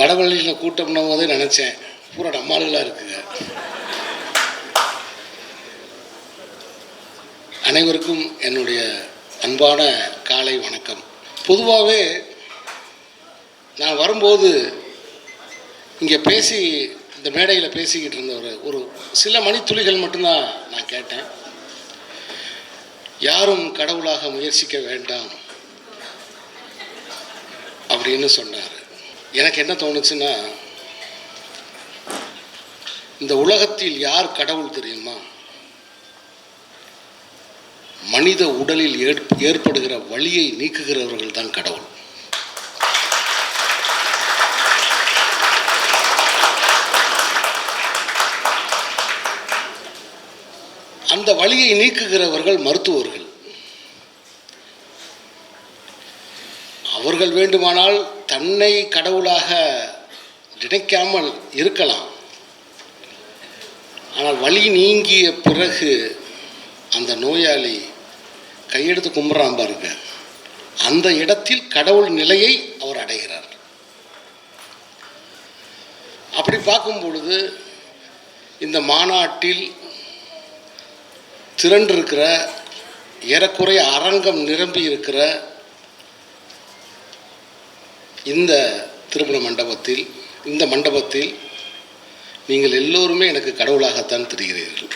வடவள்ளியில் கூட்டம்னும் போதே நினச்சேன் பூரா நம்மளுகளாக இருக்குங்க. அனைவருக்கும் என்னுடைய அன்பான காலை வணக்கம். பொதுவாகவே நான் வரும்போது இங்கே பேசி இந்த மேடையில் பேசிக்கிட்டு இருந்த ஒரு ஒரு சில மணித்துளிகள் மட்டும்தான் நான் கேட்டேன். யாரும் கடவுளாக முயற்சிக்க வேண்டாம் அப்படின்னு சொன்னார். எனக்கு என்ன தோணுச்சுன்னா இந்த உலகத்தில் யார் கடவுள் தெரியுமா? மனித உடலில் ஏற்படுகிற வழியை நீக்குகிறவர்கள் தான் கடவுள். அந்த வழியை நீக்குகிறவர்கள் மருத்துவர்கள். அவர்கள் வேண்டுமானால் தன்னை கடவுளாக நினைக்காமல் இருக்கலாம். ஆனால் வழி நீங்கிய பிறகு அந்த நோயாளி கையெடுத்து கும்பிட்றான் பாருங்க. அந்த இடத்தில் கடவுள் நிலையை அவர் அடைகிறார். அப்படி பார்க்கும் பொழுது இந்த மாநாட்டில் திரண்டிருக்கிற ஏறக்குறைய அரங்கம் நிரம்பி இருக்கிற இந்த திருமண மண்டபத்தில் இந்த மண்டபத்தில் நீங்கள் எல்லோருமே எனக்கு கடவுளாகத்தான் தெரிகிறீர்கள்.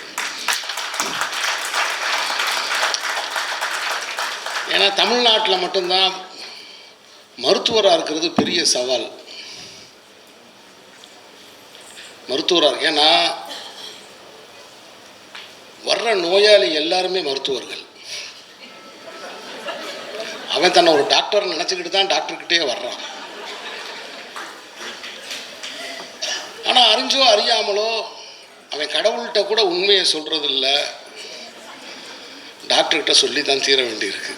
ஏன்னா தமிழ்நாட்டில் மட்டும்தான் மருத்துவராக இருக்கிறது பெரிய சவால். மருத்துவராக ஏன்னா வர்ற நோயாளி எல்லாருமே மருத்துவர்கள். அவன் தன்னை ஒரு டாக்டர் நினச்சிக்கிட்டு தான் டாக்டர்கிட்டே வர்றான். ஆனால் அறிஞ்சோ அறியாமலோ அவன் கடவுள்கிட்ட கூட உண்மையை சொல்கிறதில்ல டாக்டர்கிட்ட சொல்லி தான் தீர வேண்டியிருக்கு.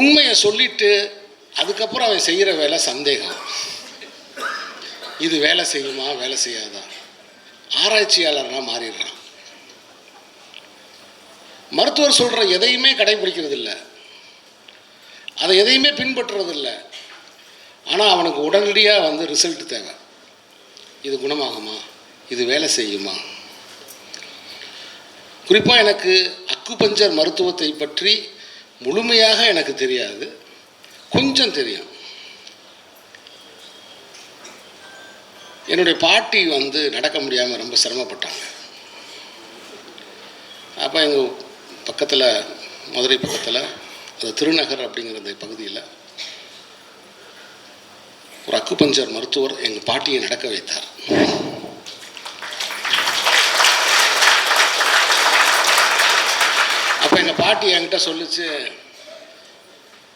உண்மையை சொல்லிட்டு அதுக்கப்புறம் அவன் செய்கிற வேலை சந்தேகம். இது வேலை செய்யுமா? வேலை செய்யாதா? ஆராய்ச்சியாளராக மாறிடுறான். மருத்துவர் சொல்கிற எதையுமே கடைபிடிக்கிறது இல்லை அதை எதையுமே பின்பற்றுறதில்ல. ஆனால் அவனுக்கு உடனடியாக வந்து ரிசல்ட் தேவை. இது குணமாகுமா? இது வேலை செய்யுமா? குறிப்பாக எனக்கு அக்குபஞ்சர் மருத்துவத்தை பற்றி முழுமையாக எனக்கு தெரியாது. கொஞ்சம் தெரியும். என்னுடைய பாட்டி வந்து நடக்க முடியாமல் ரொம்ப சிரமப்பட்டாங்க. அப்போ எங்கள் பக்கத்தில் மதுரை பக்கத்தில் அது திருநகர் அப்படிங்கிற அந்த பகுதியில் ஒரு அக்குபஞ்சர் மருத்துவர் எங்கள் பாட்டியை நடக்க வைத்தார். அப்போ எங்கள் பாட்டி என்கிட்ட சொல்லுச்சு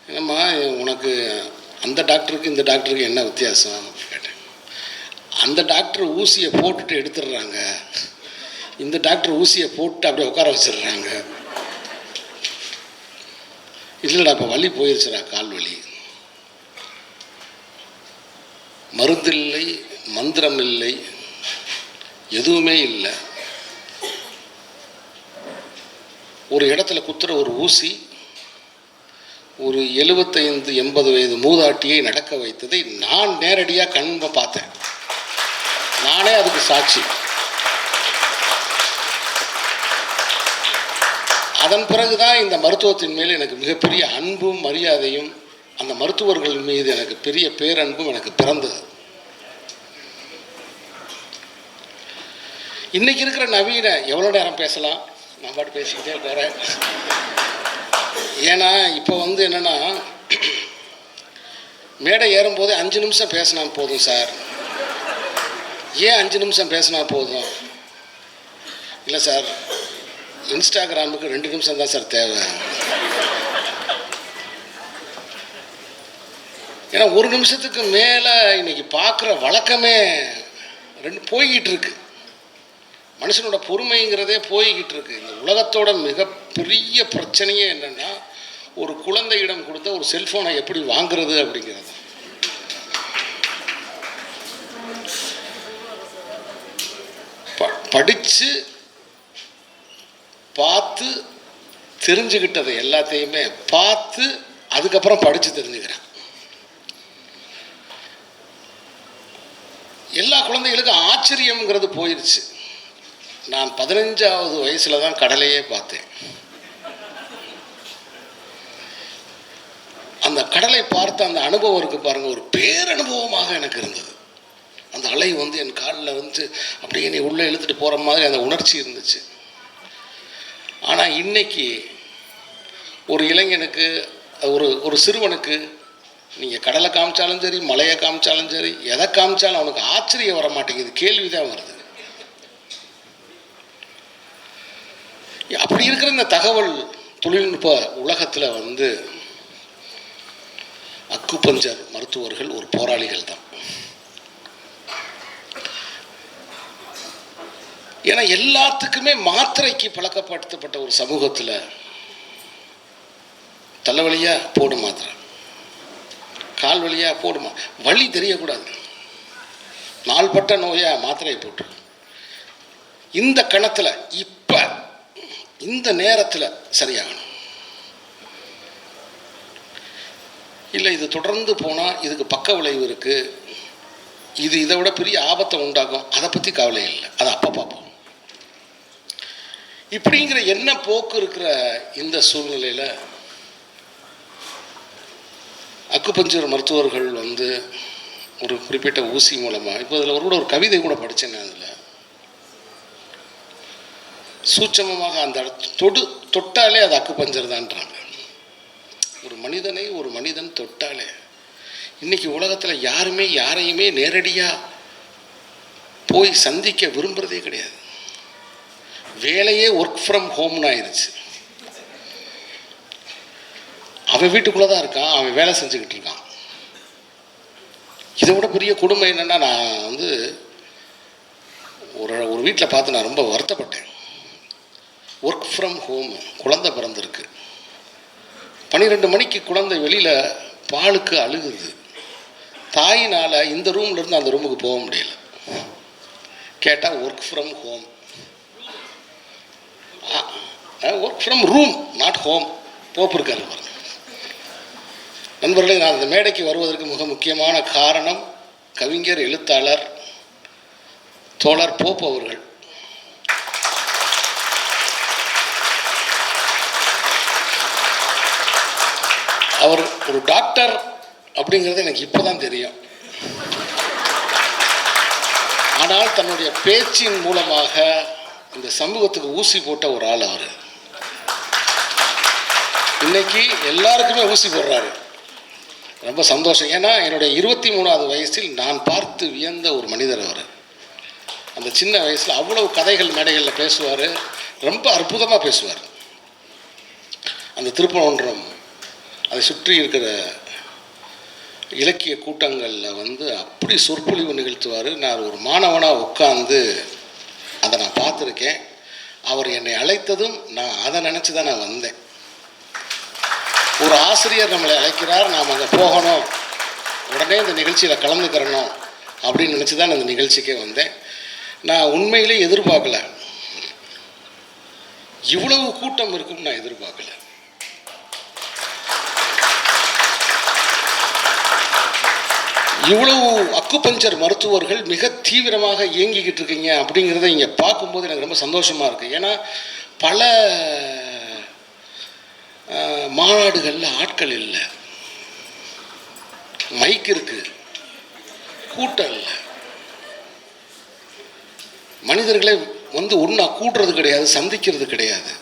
என்னம்மா உனக்கு அந்த டாக்டருக்கு இந்த டாக்டருக்கு என்ன வித்தியாசம்? அப்படின்னு கேட்டேன். அந்த டாக்டர் ஊசியை போட்டுட்டு எடுத்துடுறாங்க. இந்த டாக்டர் ஊசியை போட்டு அப்படியே உட்கார வச்சிடுறாங்க. இல்லைடா இப்போ வலி போயிருச்சுடா கால் வலி. மருந்தில்லை மந்திரம் இல்லை எதுவுமே இல்லை. ஒரு இடத்துல குத்துற ஒரு ஊசி ஒரு எழுபத்தைந்து எண்பது வயது மூதாட்டியை நடக்க வைத்ததை நான் நேரடியாக கண்ப பார்த்தேன். நானே அதுக்கு சாட்சி. அதன் பிறகுதான் இந்த மருத்துவத்தின் மேல் எனக்கு மிகப்பெரிய அன்பும் மரியாதையும் அந்த மருத்துவர்கள் மீது எனக்கு பெரிய பேரன்பும் எனக்கு பிறந்தது. இன்னைக்கு இருக்கிற நவீன எவ்வளோ நேரம் பேசலாம்? நான் பாட்டு பேசிக்கிட்டே போகிறேன் ஏன்னா இப்போ வந்து என்னென்னா மேடை ஏறும்போது அஞ்சு நிமிஷம் பேசினா போதும் சார். ஏன் அஞ்சு நிமிஷம் பேசினா போதும்? இல்லை சார் இன்ஸ்டாகிராமுக்கு ரெண்டு நிமிஷம் தான் சார் தேவை. ஏன்னா ஒரு நிமிஷத்துக்கு மேலே இன்னைக்கு பார்க்குற வழக்கமே ரெண்டு போய்கிட்டு இருக்கு. மனுஷனோட பொறுமைங்கிறதே போய்கிட்டு இருக்கு. இந்த உலகத்தோட மிகப்பெரிய பிரச்சனையே என்னென்னா ஒரு குழந்தையிடம் கொடுத்த ஒரு செல்ஃபோனை எப்படி வாங்குறது அப்படிங்கிறது. ப படித்து பார்த்து தெரிஞ்சுக்கிட்டதை எல்லாத்தையுமே பார்த்து அதுக்கப்புறம் படித்து தெரிஞ்சுக்கிறேன். எல்லா குழந்தைகளுக்கும் ஆச்சரியம்ங்கிறது போயிடுச்சு நான் பதினஞ்சாவது வயசுல தான் கடலையே பார்த்தேன். அந்த கடலை பார்த்த அந்த அனுபவம் இருக்கு பாருங்கள் ஒரு பேரனுபவமாக எனக்கு இருந்தது. அந்த அலை வந்து என் காலில் வந்து அப்படியே நீ உள்ளே இழுத்துட்டு போகிற மாதிரி அந்த உணர்ச்சி இருந்துச்சு. ஆனால் இன்னைக்கு ஒரு இளைஞனுக்கு ஒரு ஒரு சிறுவனுக்கு நீங்கள் கடலை காமிச்சாலும் சரி மலையை காமிச்சாலும் சரி எதை காமிச்சாலும் அவனுக்கு ஆச்சரியம் வர மாட்டேங்குது கேள்வி தான் வருது. அப்படி இருக்கிற இந்த தகவல் தொழில்நுட்ப உலகத்தில் வந்து அக்குபஞ்சர் மருத்துவர்கள் ஒரு போராளிகள் தான் ஏன்னா எல்லாத்துக்குமே மாத்திரைக்கு பழக்கப்படுத்தப்பட்ட ஒரு சமூகத்தில் தலைவலியா போடு மாத்திரை கால் வழியாக போடுமா வழி தெரியக்கூடாது. நாள்பட்ட நோயா மாத்திரையை போட்டு. இந்த கணத்தில் இப்போ இந்த நேரத்தில் சரியாகணும். இல்லை இது தொடர்ந்து போனால் இதுக்கு பக்க விளைவு இருக்குது இது இதை விட பெரிய ஆபத்தை உண்டாகும் அதை பற்றி கவலை இல்லை. அதை அப்போ பார்ப்போம். இப்படிங்கிற என்ன போக்கு இருக்கிற இந்த சூழ்நிலையில் அக்குபஞ்சர் மருத்துவர்கள் வந்து ஒரு குறிப்பிட்ட ஊசி மூலமாக இப்போ அதில் ஒரு கூட ஒரு கவிதை கூட படித்தேன் நான் அதில். சூட்சமமாக அந்த தொடு தொட்டாலே அது அக்குப்பஞ்சர் தான்றாங்க ஒரு மனிதனை ஒரு மனிதன் தொட்டாலே இன்னைக்கு உலகத்தில் யாருமே யாரையுமே நேரடியாக போய் சந்திக்க விரும்புகிறதே கிடையாது. வேலையே ஒர்க் ஃப்ரம் ஹோம்னு ஆயிடுச்சு அவன் வீட்டுக்குள்ளே தான் இருக்கான் அவன் வேலை செஞ்சுக்கிட்டு இருக்கான். இதை விட பெரிய கொடுமை என்னென்னா நான் வந்து ஒரு ஒரு வீட்டில் பார்த்து நான் ரொம்ப வருத்தப்பட்டேன். ஒர்க் ஃப்ரம் ஹோம் குழந்தை பிறந்திருக்கு. பன்னிரெண்டு மணிக்கு குழந்தை வெளியில் பாலுக்கு அழுகுது. தாயினால் இந்த ரூம்லேருந்து அந்த ரூமுக்கு போக முடியல. கேட்டால் work from home work from room not home pope இருக்காரு நண்பர்களே நான் இந்த மேடைக்கு வருவதற்கு மிக முக்கியமான காரணம் கவிஞர் எழுத்தாளர் தோழர் போப் அவர்கள். அவர் ஒரு டாக்டர் அப்படிங்கிறது எனக்கு இப்போ தான் தெரியும். ஆனால் தன்னுடைய பேச்சின் மூலமாக இந்த சமூகத்துக்கு ஊசி போட்ட ஒரு ஆள் அவர். இன்னைக்கு எல்லாருக்குமே ஊசி போடுறாரு. ரொம்ப சந்தோஷம். ஏன்னா என்னுடைய இருபத்தி மூணாவது வயசில் நான் பார்த்து வியந்த ஒரு மனிதர் அவர். அந்த சின்ன வயசில் அவ்வளவு கதைகள் மேடைகளில் பேசுவார். ரொம்ப அற்புதமாக பேசுவார். அந்த திருப்பனொன்றம் அதை சுற்றி இருக்கிற இலக்கிய கூட்டங்களில் வந்து அப்படி சொற்பொழிவு நிகழ்த்துவார். நான் ஒரு மாணவனாக உட்காந்து பார்த்துருக்கேன். அவர் என்னை அழைத்ததும் நான் அதை நினச்சி தான் நான் வந்தேன். ஒரு ஆசிரியர் நம்மளை அழைக்கிறார் நாம் அங்கே போகணும். உடனே இந்த நிகழ்ச்சியில் கலந்துக்கிறணும். அப்படின்னு நினச்சி தான் இந்த நிகழ்ச்சிக்கே வந்தேன். நான் உண்மையிலே எதிர்பார்க்கல. இவ்வளவு கூட்டம் இருக்கும்னு நான் எதிர்பார்க்கல. இவ்வளவு அக்குபஞ்சர் மருத்துவர்கள் மிக தீவிரமாக இயங்கிக்கிட்டு இருக்கீங்க அப்படிங்கிறத இங்கே பார்க்கும்போது எனக்கு ரொம்ப சந்தோஷமாக இருக்குது ஏன்னா பல மாநாடுகளில் ஆட்கள் இல்லை. மைக் இருக்குது கூட்டம் இல்லை. மனிதர்களை வந்து ஒன்றா கூட்டுறது கிடையாது சந்திக்கிறது கிடையாது.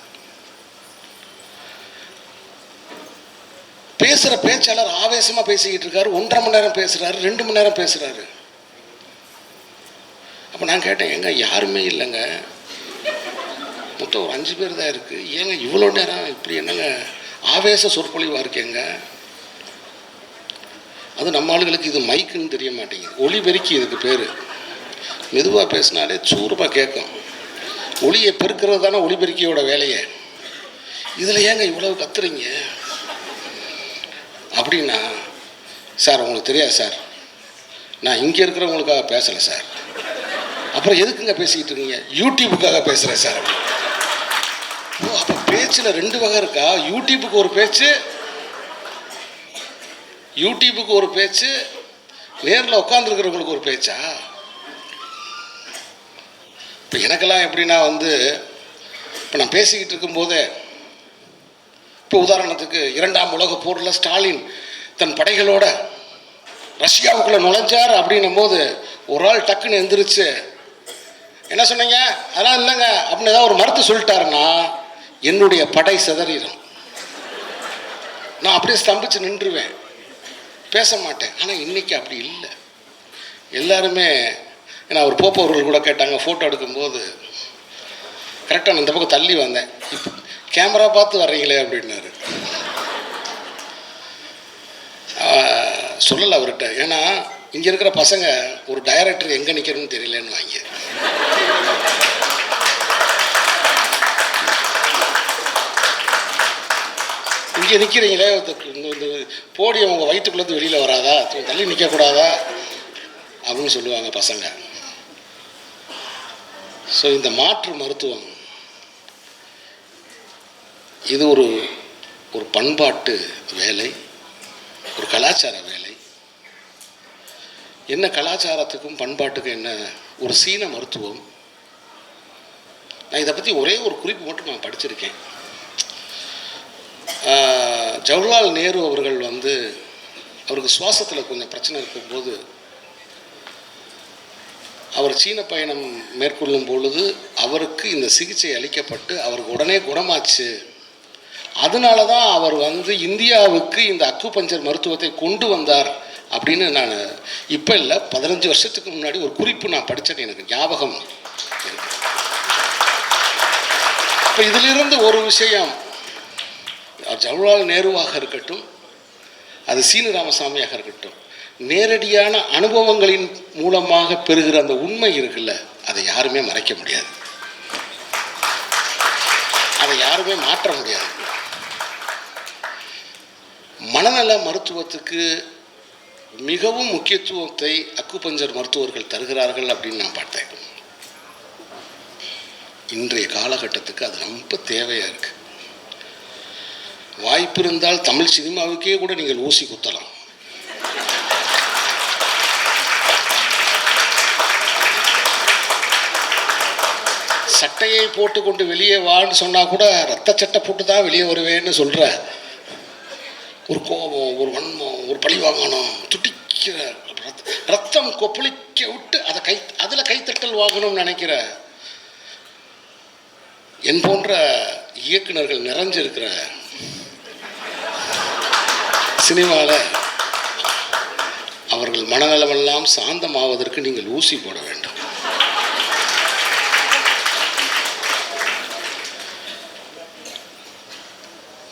பேசுகிற பேச்சாளர் ஆவேசமாக பேசிக்கிட்டு இருக்காரு ஒன்றரை மணி நேரம் பேசுகிறாரு ரெண்டு மணி நேரம் பேசுகிறாரு அப்போ நான் கேட்டேன் எங்க யாருமே இல்லைங்க. மொத்தம் ஒரு அஞ்சு பேர் தான் இருக்குது ஏங்க இவ்வளோ நேரம் இப்படி என்னங்க ஆவேச சொற்பொழிவாக இருக்கேங்க? அது நம்ம ஆளுகளுக்கு இது மைக்குன்னு தெரிய மாட்டேங்குது. ஒளிபெருக்கி இதுக்கு பேர். மெதுவாக பேசினாலே சூரமாக கேட்கும் ஒளியை பெருக்கிறது தானே ஒளிபெருக்கியோட வேலையை. இதில் ஏங்க இவ்வளவு கத்துறீங்க? அப்படின்னா சார் உங்களுக்கு தெரியாது சார். நான் இங்கே இருக்கிறவங்களுக்காக பேசலை சார். அப்புறம் எதுக்குங்க பேசிக்கிட்டு இருக்கீங்க? யூடியூபுக்காக பேசுகிறேன் சார். ஓ அப்போ பேச்சில் ரெண்டு வகை இருக்கா? யூடியூபுக்கு ஒரு பேச்சு யூடியூபுக்கு ஒரு பேச்சு நேரில் உட்காந்துருக்கிறவங்களுக்கு ஒரு பேச்சா? இப்போ எனக்கெல்லாம் எப்படின்னா வந்து இப்போ நான் பேசிக்கிட்டு இருக்கும்போதே இப்போ உதாரணத்துக்கு இரண்டாம் உலக போரில் ஸ்டாலின் தன் படைகளோட ரஷ்யாவுக்குள்ளே நுழைஞ்சார் அப்படின்னும் போது ஒரு ஆள் டக்குன்னு எந்திரிச்சு என்ன சொன்னீங்க? அதெல்லாம் இல்லைங்க. அப்படின்னு ஏதாவது ஒரு மறுத்து சொல்லிட்டாருன்னா என்னுடைய படை சிதறிடும். நான் அப்படியே ஸ்தம்பிச்சு நின்றுவேன். பேச மாட்டேன். ஆனால் இன்னைக்கு அப்படி இல்லை. எல்லாருமே ஏன்னா அவர் போப்பவர்கள் கூட கேட்டாங்க ஃபோட்டோ எடுக்கும்போது கரெக்டாக நான் இந்த பக்கம் தள்ளி வந்தேன். இப்போ கேமரா பார்த்து வர்றீங்களே அப்படின்னாரு. சொல்லலை அவர்கிட்ட. ஏன்னா இங்கே இருக்கிற பசங்க ஒரு டைரக்டர் எங்கே நிற்கிறோன்னு தெரியலன்னு வாங்க இங்கே நிற்கிறீங்களே இந்த இந்த போடியம் உங்கள் வயிற்றுக்குள்ளேருந்து வெளியில் வராதா? தள்ளி நிற்கக்கூடாதா அப்படின்னு சொல்லுவாங்க பசங்க. ஸோ இந்த மாற்று மருத்துவம் இது ஒரு ஒரு பண்பாட்டு வேலை ஒரு கலாச்சார வேலை. என்ன கலாச்சாரத்துக்கும் பண்பாட்டுக்கும் என்ன ஒரு சீன மருத்துவம்? நான் இதை பற்றி ஒரே ஒரு குறிப்பு மட்டும் நான் படிச்சிருக்கேன். ஜவஹர்லால் நேரு அவர்கள் வந்து அவருக்கு சுவாசத்தில் கொஞ்சம் பிரச்சனை இருக்கும்போது அவர் சீன பயணம் மேற்கொள்ளும் பொழுது அவருக்கு இந்த சிகிச்சை அளிக்கப்பட்டு அவருக்கு உடனே குணமாச்சு. அதனால தான் அவர் வந்து இந்தியாவுக்கு இந்த அக்குபஞ்சர் மருத்துவத்தை கொண்டு வந்தார் அப்படின்னு நான் இப்போ இல்லை பதினஞ்சு வருஷத்துக்கு முன்னாடி ஒரு குறிப்பு நான் படித்தேன் எனக்கு ஞாபகம். இப்போ இதிலிருந்து ஒரு விஷயம் ஜவஹர்லால் நேருவாக இருக்கட்டும் அது சீனு ராமசாமியாக இருக்கட்டும் நேரடியான அனுபவங்களின் மூலமாக பெறுகிற அந்த உண்மை இருக்குல்ல அதை யாருமே மறைக்க முடியாது. அதை யாருமே மாற்ற முடியாது. மனநல மருத்துவத்துக்கு மிகவும் முக்கியத்துவத்தை அக்குபஞ்சர் மருத்துவர்கள் தருகிறார்கள் அப்படின்னு நான் பார்த்தேன் இன்றைய காலகட்டத்துக்கு அது ரொம்ப தேவையாக இருக்கு. வாய்ப்பு இருந்தால் தமிழ் சினிமாவுக்கே கூட நீங்கள் ஊசி குத்தலாம். சட்டையை போட்டுக்கொண்டு வெளியே வான்னு சொன்னா கூட ரத்த சட்டை போட்டு தான் வெளியே வருவேன்னு சொல்ற ஒரு கோபம் ஒரு வன்மம் ஒரு பழி வாகனம் துடிக்கிற ரத்தம் கொப்பளிக்க விட்டு அதை கை அதில் கைத்தட்டல் வாங்கணும்னு நினைக்கிற என் போன்ற இயக்குநர்கள் நிறைஞ்சிருக்கிற சினிமாவில் அவர்கள் மனநலமெல்லாம் சாந்தமாவதற்கு நீங்கள் ஊசி போட வேண்டும்.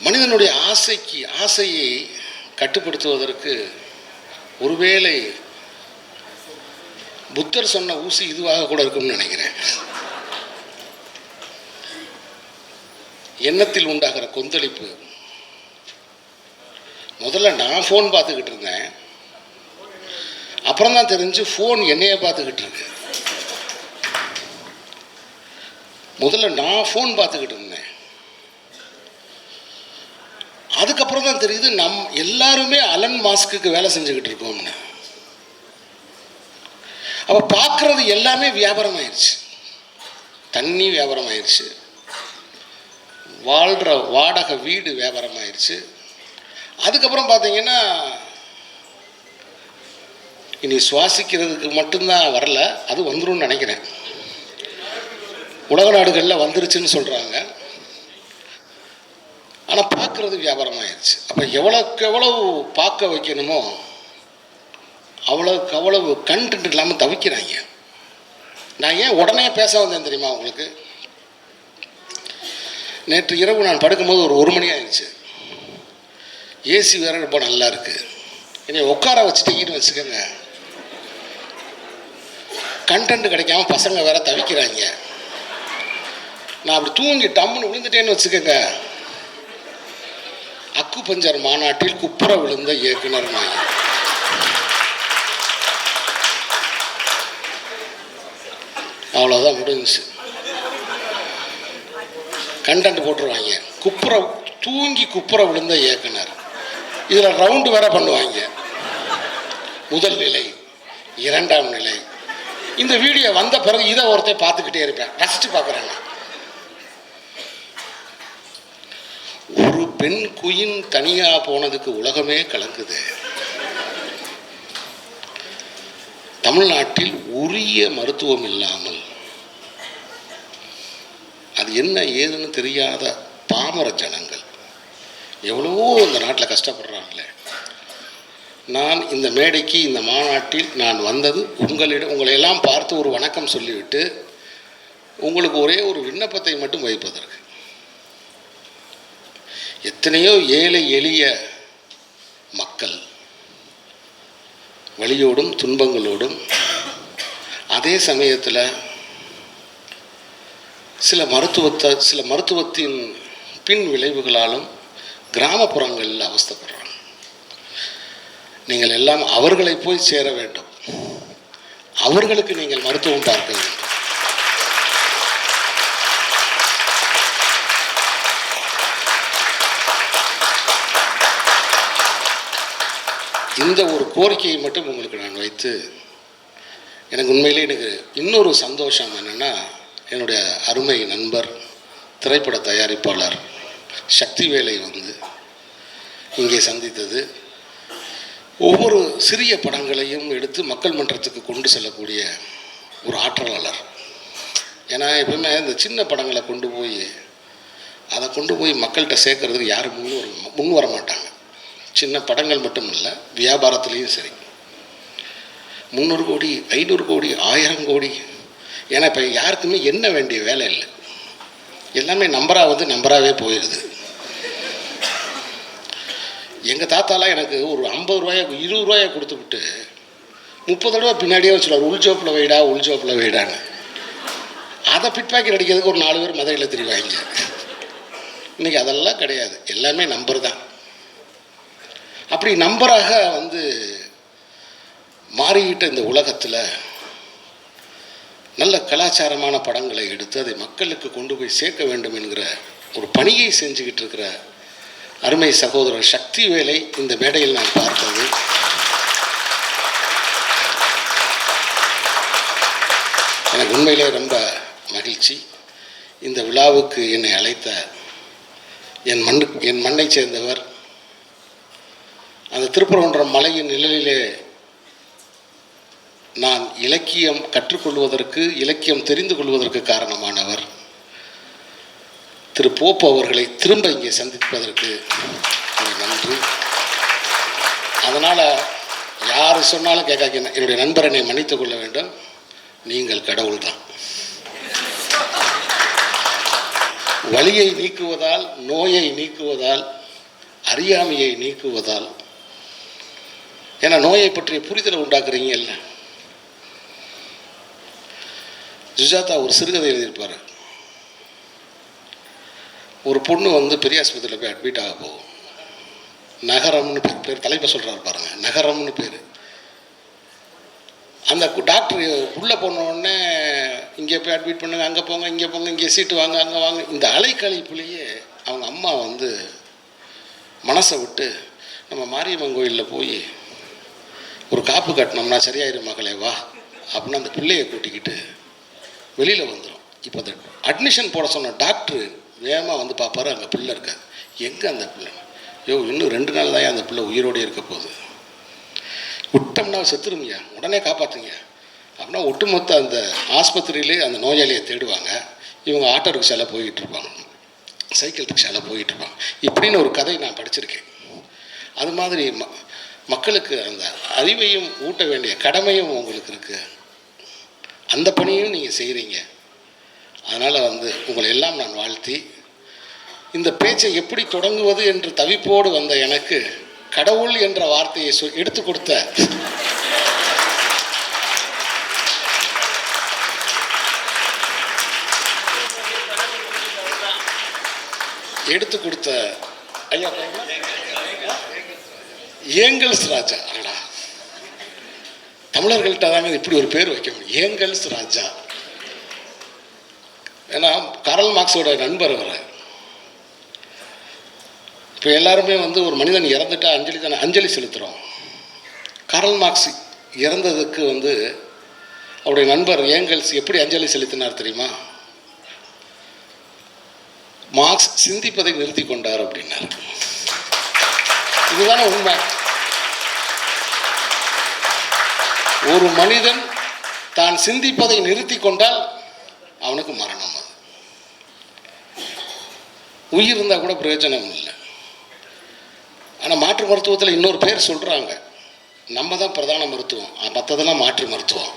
மனிதனுடைய ஆசைக்கு ஆசையை கட்டுப்படுத்துவதற்கு ஒருவேளை புத்தர் சொன்ன ஊசி இதுவாக கூட இருக்கும்னு நினைக்கிறேன். எண்ணத்தில் உண்டாகிற கொந்தளிப்பு. முதல்ல நான் ஃபோன் பார்த்துக்கிட்டு இருந்தேன். அப்புறம் தான் தெரிஞ்சு ஃபோன் என்னையே பார்த்துக்கிட்டு இருக்கு. முதல்ல நான் ஃபோன் பார்த்துக்கிட்டு இருந்தேன். அதுக்கப்புறம் தான் தெரியுது நம் எல்லாருமே அலன் மாஸ்க்கு வேலை செஞ்சுக்கிட்டு இருக்கோம்னு. அப்போ பார்க்குறது எல்லாமே வியாபாரம் ஆயிடுச்சு தண்ணி வியாபாரம் ஆயிடுச்சு வாழ்கிற வாடகை வீடு வியாபாரம் ஆயிடுச்சு அதுக்கப்புறம் பார்த்தீங்கன்னா இனி சுவாசிக்கிறதுக்கு மட்டும்தான் வரல அது வந்துரும்னு நினைக்கிறேன். உலக நாடுகளில் வந்துருச்சுன்னு சொல்கிறாங்க ஆனால் பார்க்குறது வியாபாரம் ஆயிடுச்சு அப்போ எவ்வளோக்கு எவ்வளவு பார்க்க வைக்கணுமோ அவ்வளோக்கு அவ்வளவு கண்டென்ட் இல்லாமல் தவிக்கிறாங்க. நான் ஏன் உடனே பேச வந்தேன் தெரியுமா உங்களுக்கு? நேற்று இரவு நான் படுக்கும்போது ஒரு ஒரு மணி ஆயிடுச்சு. ஏசி வேற ரொம்ப நல்லா இருக்குது என்னை உட்கார வச்சுட்டீங்கன்னு வச்சுக்கோங்க. கண்டென்ட் கிடைக்காம பசங்க வேற தவிக்கிறாங்க. நான் அப்படி தூங்கி டம்முன்னு விழுந்துட்டேன்னு வச்சுக்கோங்க. அக்கு பஞ்சர் மாநாட்டில் குப்புற விழுந்த இயக்குனர் நான் அவ்வளோதான் முடிஞ்சுச்சு. கண்டென்ட் போட்டுருவாங்க. குப்புற தூங்கி குப்புற விழுந்த இயக்குனர். இதில் ரவுண்டு வேற பண்ணுவாங்க. முதல் நிலை இரண்டாம் நிலை. இந்த வீடியோ வந்த பிறகு இதை ஒருத்தன் பார்த்துக்கிட்டே இருப்பேன். ரசித்து பார்க்குறேன் நான். ஒரு பெண் குயின் தனியா போனதுக்கு உலகமே கலங்குது. தமிழ்நாட்டில் உரிய மருத்துவம் இல்லாமல் அது என்ன ஏதுன்னு தெரியாத பாமர ஜனங்கள். எவ்வளவோ இந்த நாட்டில் கஷ்டப்படுறாங்களே. நான் இந்த மேடைக்கு இந்த மாநாட்டில் நான் வந்தது உங்களிடம் உங்களை எல்லாம் பார்த்து ஒரு வணக்கம் சொல்லிவிட்டு உங்களுக்கு ஒரே ஒரு விண்ணப்பத்தை மட்டும் வைப்பதற்கு. எத்தனையோ ஏழை எளிய மக்கள் வழியோடும் துன்பங்களோடும் அதே சமயத்தில் சில மருத்துவத்தை சில மருத்துவத்தின் பின் விளைவுகளாலும் கிராமப்புறங்களில் அவஸ்தைப்படுறாங்க. நீங்கள் எல்லாம் அவர்களை போய் சேர வேண்டும். அவர்களுக்கு நீங்கள் மருத்துவம் பார்க்க வேண்டும். இந்த ஒரு கோரிக்கையை மட்டும் உங்களுக்கு நான் வைத்து எனக்கு உண்மையிலே எனக்கு இன்னொரு சந்தோஷம் என்னென்னா என்னுடைய அருமை நண்பர் திரைப்பட தயாரிப்பாளர் சக்திவேலை வந்து இங்கே சந்தித்தது. ஒவ்வொரு சிறிய படங்களையும் எடுத்து மக்கள் மன்றத்துக்கு கொண்டு செல்லக்கூடிய ஒரு ஆற்றலாளர். ஏன்னா எப்பவுமே இந்த சின்ன படங்களை கொண்டு போய் அதை கொண்டு போய் மக்கள்கிட்ட சேர்க்கறதுக்கு யாரும் முன் வர முன் வர மாட்டாங்க. சின்ன படங்கள் மட்டும் இல்லை வியாபாரத்துலேயும் சரி. முந்நூறு கோடி ஐநூறு கோடி ஆயிரம் கோடி. ஏன்னா இப்போ யாருக்குமே என்ன வேண்டிய வேலை இல்லை. எல்லாமே நம்பராக வந்து நம்பராகவே போயிடுது எங்கள் தாத்தாலாம் எனக்கு ஒரு ஐம்பது ரூபாயை இருபது ரூபாயை கொடுத்துவிட்டு முப்பது தடவை பின்னாடியே வச்சுருவார் உள்ஜோப்பில் வைடா உள்ஜோப்பில் வைடான்னு. அதை பிட்பேக்கெட் அடிக்கிறதுக்கு ஒரு நாலு பேர் மதுரையில் தெரிவாங்க. இன்றைக்கி அதெல்லாம் கிடையாது. எல்லாமே நம்பர் தான். அப்படி நம்பராக வந்து மாறிக்கிட்ட இந்த உலகத்தில் நல்ல கலாச்சாரமான படங்களை எடுத்து அதை மக்களுக்கு கொண்டு போய் சேர்க்க வேண்டும் என்கிற ஒரு பணியை செஞ்சுக்கிட்டு இருக்கிற அருமை சகோதரர் சக்தி வேலை இந்த மேடையில் நான் பார்த்தது. எனக்கு உண்மையிலே ரொம்ப மகிழ்ச்சி. இந்த விழாவுக்கு என்னை அழைத்த என் மண்ணு என் மண்ணை சேர்ந்தவர் அந்த திருப்பரங்குன்றம் மலையின் நிழலிலே நான் இலக்கியம் கற்றுக்கொள்வதற்கு இலக்கியம் தெரிந்து கொள்வதற்கு காரணமானவர். திரு போப்பு அவர்களை திரும்ப இங்கே சந்திப்பதற்கு நன்றி. அதனால் யார் சொன்னாலும் கேட்காக்க என்னுடைய நண்பரனை என்னை மன்னித்துக் கொள்ள வேண்டும். நீங்கள் கடவுள்தான். வலியை நீக்குவதால் நோயை நீக்குவதால் அறியாமையை நீக்குவதால் ஏன்னா நோயை பற்றிய புரிதலை உண்டாக்குறீங்கல்ல சுஜாதா ஒரு சிறுகதை எழுதியிருப்பார். ஒரு பொண்ணு வந்து பெரிய ஆஸ்பத்திரியில் போய் அட்மிட் ஆக போகும். நகரம்னு பேர் பேர் தலைப்பை சொல்கிறாரு பாருங்க. நகரம்னு பேர். அந்த டாக்டர் உள்ளே போன உடனே இங்கே போய் அட்மிட் பண்ணுங்க அங்கே போங்க இங்கே போங்க இங்கே சீட்டு வாங்க அங்கே வாங்க. இந்த அலைக்கழிப்புலேயே அவங்க அம்மா வந்து மனசை விட்டு நம்ம மாரியம்மன் கோயிலில் போய் ஒரு காப்பு கட்டினோம்னா சரியாயிரும் மகளே வா. அப்படின்னு அந்த பிள்ளையை கூட்டிக்கிட்டு வெளியில் வந்துடும் இப்போ அந்த அட்மிஷன் போட சொன்ன டாக்டர் வேகமாக வந்து பார்ப்பாரு அங்கே பிள்ளை இருக்காது. எங்கே அந்த பிள்ளை? யோ இன்னும் ரெண்டு நாள் தான் அந்த பிள்ளை உயிரோடு இருக்க போகுது. விட்டோம்னா செத்துருமியா? உடனே காப்பாற்றுங்க அப்படின்னா ஒட்டுமொத்த அந்த ஆஸ்பத்திரியிலே அந்த நோயாளியை தேடுவாங்க. இவங்க ஆட்டோ ரிக்ஷாவில் போய்கிட்டு இருப்பாங்க. சைக்கிள் ரிக்ஷாவில் போயிட்டு இருப்பாங்க. இப்படின்னு ஒரு கதை நான் படிச்சிருக்கேன். அது மாதிரி ம மக்களுக்கு அந்த அறிவையும் ஊட்ட வேண்டிய கடமையும் உங்களுக்கு இருக்குது அந்த பணியும் நீங்கள் செய்கிறீங்க அதனால் வந்து உங்களை எல்லாம் நான் வாழ்த்தி இந்த பேச்சை எப்படி தொடங்குவது என்று தவிப்போடு வந்த எனக்கு கடவுள் என்ற வார்த்தையை சொ எடுத்து கொடுத்த எடுத்து கொடுத்த ஐயா ஏங்கல்ஸ் ராஜா. அடடா. தமிழர்கள்ட்ட தாங்க இப்படி ஒரு பேர் வைக்க முடியும். ஏங்கல்ஸ் ராஜா. ஏன்னா கரல் மார்க்ஸோட நண்பர் அவர். இப்போ எல்லாருமே வந்து ஒரு மனிதன் இறந்துட்டா அஞ்சலி தானே அஞ்சலி செலுத்துகிறோம் கரல் மார்க்ஸ் இறந்ததுக்கு வந்து அவருடைய நண்பர் ஏங்கல்ஸ் எப்படி அஞ்சலி செலுத்தினார் தெரியுமா? மார்க்ஸ் சிந்திப்பதை நிறுத்தி கொண்டார் அப்படின்னார். இதுதானே உண்மை. ஒரு மனிதன் தான் சிந்திப்பதை நிறுத்தி கொண்டால் அவனுக்கு மரணம். அது உயிர் இருந்தால் கூட பிரயோஜனம் இல்லை. ஆனால் மாற்று மருத்துவத்தில் இன்னொரு பேர் சொல்கிறாங்க நம்ம தான் பிரதான மருத்துவம். மற்றதெல்லாம் மாற்று மருத்துவம்.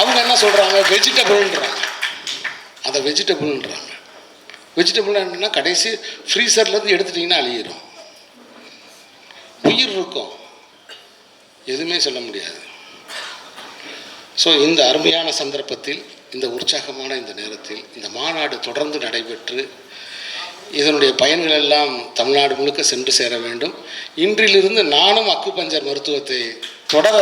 அவங்க என்ன சொல்கிறாங்க வெஜிடபிள்ன்றாங்க. அதை வெஜிடபிள்ன்றாங்க. வெஜிடபிள் என்னன்னா கடைசி ஃப்ரீசர்லேருந்து எடுத்துட்டிங்கன்னா அழியிடும் உயிர் இருக்கும் எதுவுமே சொல்ல முடியாது. ஸோ இந்த அருமையான சந்தர்ப்பத்தில் இந்த உற்சாகமான இந்த நேரத்தில் இந்த மாநாடு தொடர்ந்து நடைபெற்று இதனுடைய பயன்கள் எல்லாம் தமிழ்நாடு முழுக்க சென்று சேர வேண்டும். இன்றிலிருந்து நானும் அக்குபஞ்சர் மருத்துவத்தை தொடர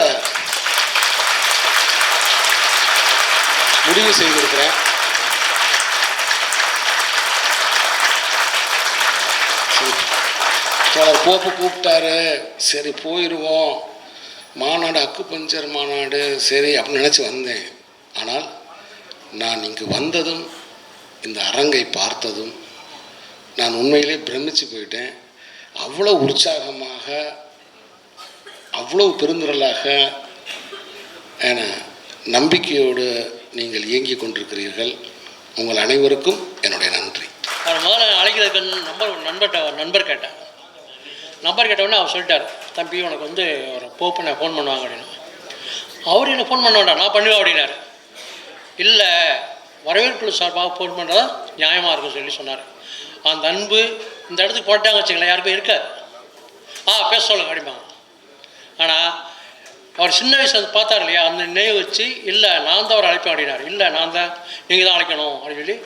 முடிவு செய்திருக்கிறேன் சரி. அவர் போப்பு கூப்பிட்டாரு. சரி போயிடுவோம் மாநாடு அக்குபஞ்சர் மாநாடு. சரி அப்படின்னு நினச்சி வந்தேன். ஆனால் நான் இங்கு வந்ததும் இந்த அரங்கை பார்த்ததும் நான் உண்மையிலே பிரமிச்சு போயிட்டேன். அவ்வளோ உற்சாகமாக அவ்வளோ பெருந்துரலாக என நம்பிக்கையோடு நீங்கள் இயங்கிக் கொண்டிருக்கிறீர்கள். உங்கள் அனைவருக்கும் என்னுடைய நன்றி. அவர் முதல்ல அழைக்கிறதுக்கு நம்பர் நண்பர் நண்பர் கேட்டேன் நம்பர் கேட்டவுடனே அவர் சொல்லிட்டார் தம்பி உனக்கு வந்து ஒரு போப்பு நான் ஃபோன் பண்ணுவாங்க அப்படின்னு. அவர் என்ன ஃபோன் பண்ண வேண்டாம் நான் பண்ணுவேன் அப்படின்னாரு. இல்லை வரவேற்பு சார்பாக ஃபோன் பண்ணுறதா நியாயமாக இருக்கும் சொல்லி சொன்னார். அந்த அன்பு இந்த இடத்துக்கு போட்டாங்க வச்சுங்களேன் யாருக்கும் இருக்காது. ஆ பேச சொல்லுங்க அப்படிம்பாங்க. ஆனால் அவர் சின்ன வயசு வந்து பார்த்தார் இல்லையா அந்த நினைவு வச்சு இல்லை நான் தான் அவர் அழைப்பேன் அப்படின்னாரு. இல்லை நான் தான் நீங்கள் தான் அழைக்கணும் அப்படின்னு சொல்லி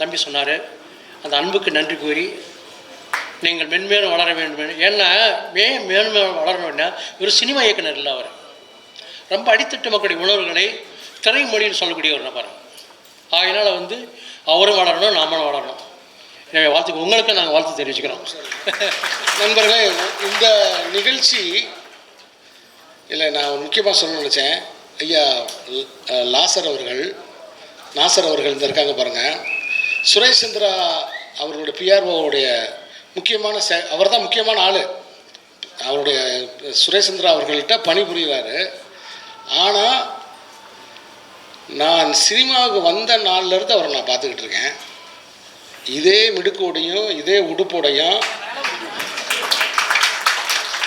தம்பி சொன்னார். அந்த அன்புக்கு நன்றி கூறி நீங்கள் மென்மேலும் வளர வேண்டும். ஏன்னா ஏன் மேலும் மேலும் வளரணும்னா ஒரு சினிமா இயக்குனர் இல்லை அவர். ரொம்ப அடித்தட்டு மக்களுடைய உணர்வுகளை திரைமொழியில் சொல்லக்கூடிய ஒரு நபர். அதனால் வந்து அவரும் வளரணும் நாமளும் வளரணும். எனவே வாழ்த்துக்கு உங்களுக்கு நாங்கள் வாழ்த்து தெரிவிச்சுக்கிறோம். நண்பர்களே இந்த நிகழ்ச்சி இல்லை நான் முக்கியமாக சொல்ல நினச்சேன். ஐயா லாசர் அவர்கள் நாசர் அவர்கள் இந்த இருக்காங்க பாருங்கள் சுரேஷ் சந்திரா அவர்களுடைய பிஆர்ஓவுடைய முக்கியமான செ அவர் தான் முக்கியமான ஆள். அவருடைய சுரேஷ் சந்திரா அவர்கள்ட்ட பணிபுரிகிறாரு ஆனால் நான் சினிமாவுக்கு வந்த நாள்லேருந்து அவரை நான் பார்த்துக்கிட்டு இருக்கேன். இதே மிடுக்கோடையும் இதே உடுப்போடையும்.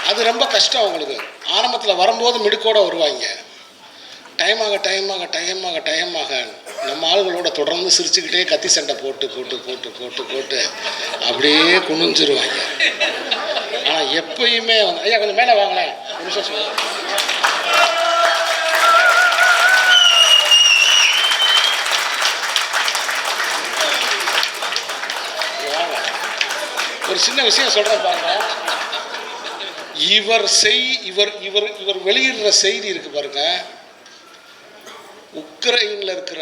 அது ரொம்ப கஷ்டம் அவங்களுக்கு. ஆரம்பத்தில் வரும்போது மிடுக்கோட வருவாங்க. டைம் ஆக டைம் ஆக டைம் ஆக டைம் ஆக. நம்ம ஆளுகளோட தொடர்ந்து சிரிச்சுக்கிட்டே கத்தி சண்டை போட்டு போட்டு போட்டு போட்டு போட்டு அப்படியே குனிஞ்சிருவாங்க. ஆனால் எப்பயுமே வந்து ஐயா கொஞ்சம் மேலே வாங்களேன் ஒரு நிமிஷம் சொல்லுங்க. ஒரு சின்ன விஷயம் சொல்கிறேன் பாருங்க. இவர் செய் இவர் இவர் இவர் வெளியிடுற செய்தி இருக்கு பாருங்க. உக்ரைனில் இருக்கிற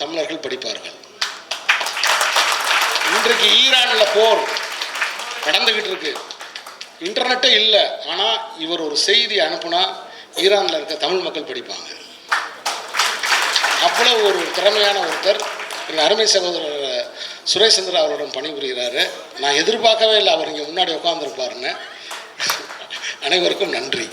தமிழர்கள் படிப்பார்கள். இன்றைக்கு ஈரானில் போர் நடந்துக்கிட்டு இருக்கு இன்டர்நெட்டே இல்லை. ஆனால் இவர் ஒரு செய்தி அனுப்புனா ஈரானில் இருக்க தமிழ் மக்கள் படிப்பாங்க. அவ்வளோ ஒரு திறமையான ஒருத்தர். எங்கள் அருமை சகோதரர் சுரேஷ் சந்திரா அவருடன் பணிபுரிகிறாரு. நான் எதிர்பார்க்கவே இல்லை. அவர் இங்கே முன்னாடி உட்காந்துருப்பாருன்னு அனைவருக்கும் நன்றி.